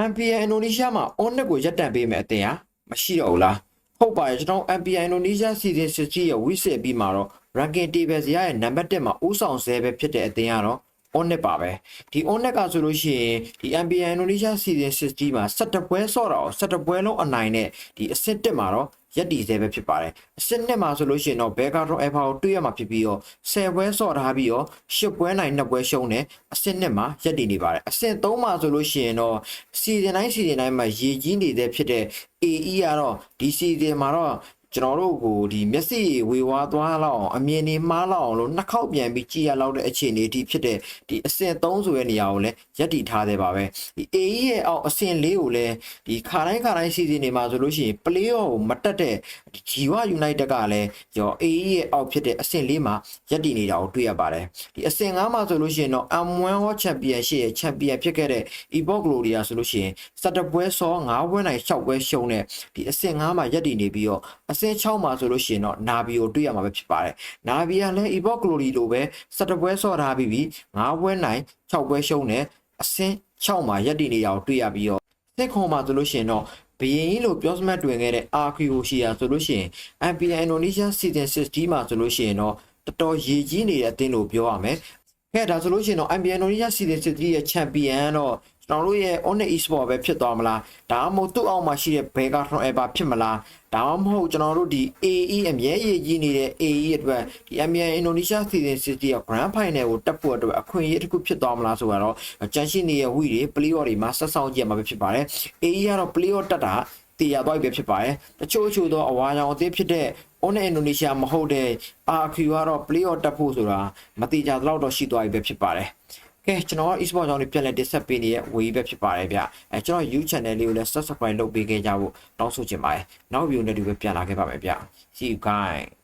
MPN အင်ဒိုနီးရှားမှာ on-net ကိုရပ်တန့်ပေးမယ်အတင်ဟာမရှိတော့ဘူးလားဟုတ်ပါတယ်ကျွန်တော် MPN အင်ဒိုနီးရှား season 60ရဲ့ week 10ပြီးမှာတော့ ranking table ဇယားရဲ့ number 1မှာဥဆောင်ဆဲပဲဖြစ်တဲ့အတင်ကတော့ on-net ပါပဲဒီ on-net ကဆိုလို့ရှိရင်ဒီ MPN အင်ဒိုနီးရှား season 60မှာ17ပွဲဆော့တာကို17ပွဲလုံးအနိုင်နဲ့ဒီအဆင့်1မှာတော့ရက်တည်ဆဲပဲဖြစ်ပါတယ်အဆင့်2မှာဆိုလို့ရှိရင်တော့ဘဲကတော့ alpha ကိုတွေ့ရမှာဖြစ်ပြီးတော့10ပွဲဆော့ထားပြီးတော့10ပွဲနိုင်2ပွဲရှုံးတယ်အဆင့်2မှာရက်တည်နေပါတယ်အဆင့်3မှာဆိုလို့ရှိရင်တော့ season တိုင်း season တိုင်းမှာရေကြီးနေတဲ့ဖြစ်တဲ့ AE ကတော့ဒီ season မှာတော့ ကျွန်တော်တို့ကိုဒီမျက်စိဝေဝါးသွားလောက်အောင်အမြင်နေမှားလောက်အောင်လို့နှစ်ခေါက်ပြန်ပြီးကြည့်ရလောက်တဲ့အခြေအနေအထိဖြစ်တဲ့ဒီအဆင့်3ဆိုတဲ့နေရာကိုလည်းရက်တည်ထားသေးပါပဲဒီ AE ရဲ့အောက်အဆင့်4ကိုလည်းဒီခါတိုင်းခါတိုင်း season တွေမှာဆိုလို့ရှိရင် playoff ကိုမတက်တဲ့ဒီ Jiwa United ကလည်းရော AE ရဲ့အောက်ဖြစ်တဲ့အဆင့်4မှာရက်တည်နေတာကိုတွေ့ရပါတယ်ဒီအဆင့်5မှာဆိုလို့ရှိရင်တော့ M1 World Championship ရဲ့ champion ဖြစ်ခဲ့တဲ့ Epoch Gloria ဆိုလို့ရှိရင်17ပွဲဆော9ပွဲနိုင်6ပွဲရှုံးတဲ့ဒီအဆင့်5မှာရက်တည်နေပြီးတော့အဆင့်6မှာဆိုလို့ရှိရင်တော့ Navi ကိုတွေ့ရမှာပဲဖြစ်ပါတယ် Navi ကလည်း Epoch Glory လိုပဲ17ပွဲဆော့ထားပြီးပြီး9ပွဲနိုင်6ပွဲရှုံးတဲ့အဆင့်6မှာရက်တည်နေတာကိုတွေ့ရပြီးတော့စစ်ခုံမှာဆိုလို့ရှိရင်တော့ဘယင်းကြီးလို့ပြောစမှတ်တွင်ခဲ့တဲ့ RQO ရှိရာဆိုလို့ရှိရင် MPN Indonesia Season 60မှာဆိုလို့ရှိရင်တော့တော်တော်ရည်ကြီးနေတဲ့အသင်းလို့ပြောရမယ်။ ခဲဒါဆိုလို့ရှိရင်တော့ MPN Indonesia Season 60ရဲ့ Champion တော့ကျွန်တော်တို့ရဲ့ Onyx Esport ပဲဖြစ်သွားမလားဒါမှမဟုတ်သူ့အောက်မှာရှိတဲ့ Begatron Ever ဖြစ်မလားဒါမှမဟုတ်ကျွန်တော်တို့ဒီ AE အမြဲရည်ကြီးနေတဲ့ AE အတွက်ဒီ MPN Indonesia Season 60ရဲ့ Grand Final ကိုတက်ဖို့အတွက်အခွင့်အရေးတစ်ခုဖြစ်သွားမလားဆိုတော့ကြန့်ရှိနေတဲ့ win တွေ playoff တွေမှာဆက်ဆောင်ကြည့်ရမှာပဲဖြစ်ပါတယ် AE ကတော့ playoff တက်တာ တည်ရသွားပြီပဲဖြစ်ပါတယ်တချို့ချို့သောအဝါရောင်အသင်းဖြစ်တဲ့ On Indonesia မဟုတ်တဲ့ RQ ကတော့ playoff တက်ဖို့ဆိုတာမတိကြတော့တော့ရှိသွားပြီပဲဖြစ်ပါတယ်ကဲကျွန်တော်က e-sport ကြောင့်ပြန်လည်တင်ဆက်ပေးနေတဲ့ဝေးပဲဖြစ်ပါတယ်ဗျအဲကျွန်တော် YouTube channel လေးကိုလည်း subscribe လုပ်ပေးခဲ့ကြဖို့တောင်းဆိုချင်ပါတယ်နောက် video နဲ့ဒီပဲပြန်လာခဲ့ပါမယ်ဗျ see you guys